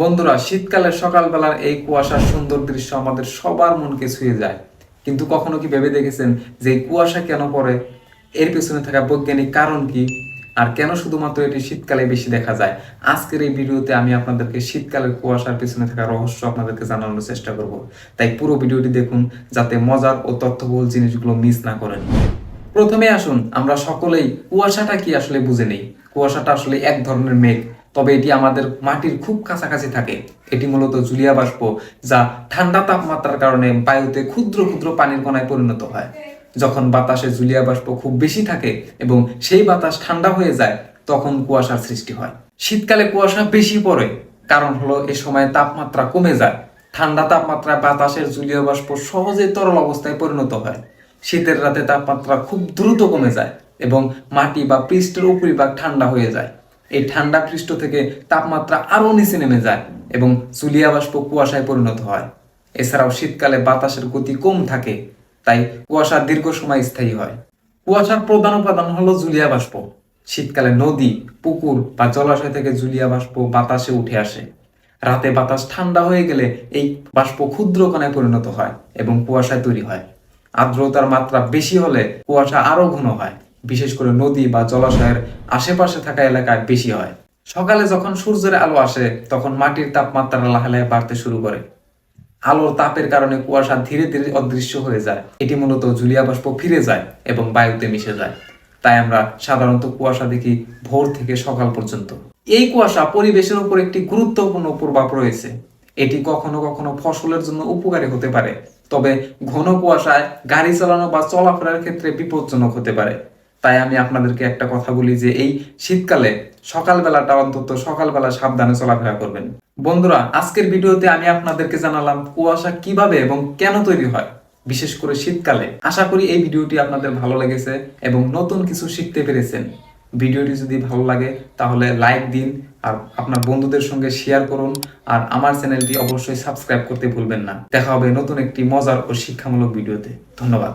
বন্ধুরা, শীতকালের সকালবেলার এই কুয়াশার সুন্দর দৃশ্য আমাদের সবার মনকে ছুঁয়ে যায়। কিন্তু কখনো কি ভেবে দেখেছেন যে এই কুয়াশা কেন পড়ে? এর পেছনে থাকা বৈজ্ঞানিক কারণ কি? আর কেন শুধুমাত্র এটি শীতকালে বেশি দেখা যায়? আজকের এই ভিডিওতে আমি আপনাদেরকে শীতকালের কুয়াশার পেছনে থাকা রহস্য আপনাদেরকে জানানোর চেষ্টা করব। তাই পুরো ভিডিওটি দেখুন, যাতে মজার ও তথ্যবহুল জিনিসগুলো মিস না করেন। প্রথমে আসুন, আমরা সকলেই কুয়াশাটা কি আসলে বুঝে নেই? কুয়াশাটা আসলে এক ধরনের মেঘ। তবে এটি আমাদের মাটির খুব কাছাকাছি থাকে। এটি মূলত জুলিয়া বাষ্প, যা ঠান্ডা তাপমাত্রার কারণে বায়ুতে ক্ষুদ্র ক্ষুদ্র পানির কণায় পরিণত হয়। যখন বাতাসে জুলিয়া বাষ্প খুব বেশি থাকে এবং সেই বাতাস ঠান্ডা হয়ে যায়, তখন কুয়াশার সৃষ্টি হয়। শীতকালে কুয়াশা বেশি পড়ে, কারণ হলো এ সময় তাপমাত্রা কমে যায়। ঠান্ডা তাপমাত্রায় বাতাসের জলীয় বাষ্প সহজে তরল অবস্থায় পরিণত হয়। শীতের রাতে তাপমাত্রা খুব দ্রুত কমে যায় এবং মাটি বা পৃষ্ঠের উপরিভাগ ঠান্ডা হয়ে যায়। এই ঠান্ডা পৃষ্ঠ থেকে তাপমাত্রা আরও নিচে নেমে যায় এবং জুলিয়া বাষ্প কুয়াশায় পরিণত হয়। এছাড়াও শীতকালে বাতাসের গতি কম থাকে, তাই কুয়াশা দীর্ঘ সময় স্থায়ী হয়। কুয়াশার প্রধান উপাদান হলো জুলিয়া বাষ্প। শীতকালে নদী, পুকুর বা জলাশয় থেকে জুলিয়া বাষ্প বাতাসে উঠে আসে। রাতে বাতাস ঠান্ডা হয়ে গেলে এই বাষ্প ক্ষুদ্র কণায় পরিণত হয় এবং কুয়াশায় তৈরি হয়। আর্দ্রতার মাত্রা বেশি হলে কুয়াশা আরও ঘন হয়। বিশেষ করে নদী বা জলাশয়ের আশেপাশে থাকা এলাকায় বেশি হয়। সকালে যখন সূর্যের আলো আসে, তখন মাটির তাপমাত্রা লাহে লাহে বাড়তে শুরু করে। আলোর তাপের কারণে কুয়াশা ধীরে ধীরে অদৃশ্য হয়ে যায়। এটি মূলত জুলিয়া বাষ্প ফিরে যায় এবং বায়ুতে মিশে যায়। তাই আমরা সাধারণত কুয়াশা দেখি ভোর থেকে সকাল পর্যন্ত। এই কুয়াশা পরিবেশের উপর একটি গুরুত্বপূর্ণ প্রভাব রয়েছে। এটি কখনো কখনো ফসলের জন্য উপকারী হতে পারে, তবে ঘন কুয়াশায় গাড়ি চালানো বা চলাফেরার ক্ষেত্রে বিপজ্জনক হতে পারে। তাই আমি আপনাদেরকে একটা কথা বলি যে এই শীতকালে সকালবেলাটা অন্তত সকালবেলা সাবধানে চলাফেরা করবেন। বন্ধুরা, আজকের ভিডিওতে আমি আপনাদেরকে জানালাম কুয়াশা কীভাবে এবং কেন তৈরি হয়, বিশেষ করে শীতকালে। আশা করি এই ভিডিওটি আপনাদের ভালো লেগেছে এবং নতুন কিছু শিখতে পেরেছেন। ভিডিওটি যদি ভালো লাগে, তাহলে লাইক দিন আর আপনার বন্ধুদের সঙ্গে শেয়ার করুন আর আমার চ্যানেলটি অবশ্যই সাবস্ক্রাইব করতে ভুলবেন না। দেখা হবে নতুন একটি মজার ও শিক্ষামূলক ভিডিওতে। ধন্যবাদ।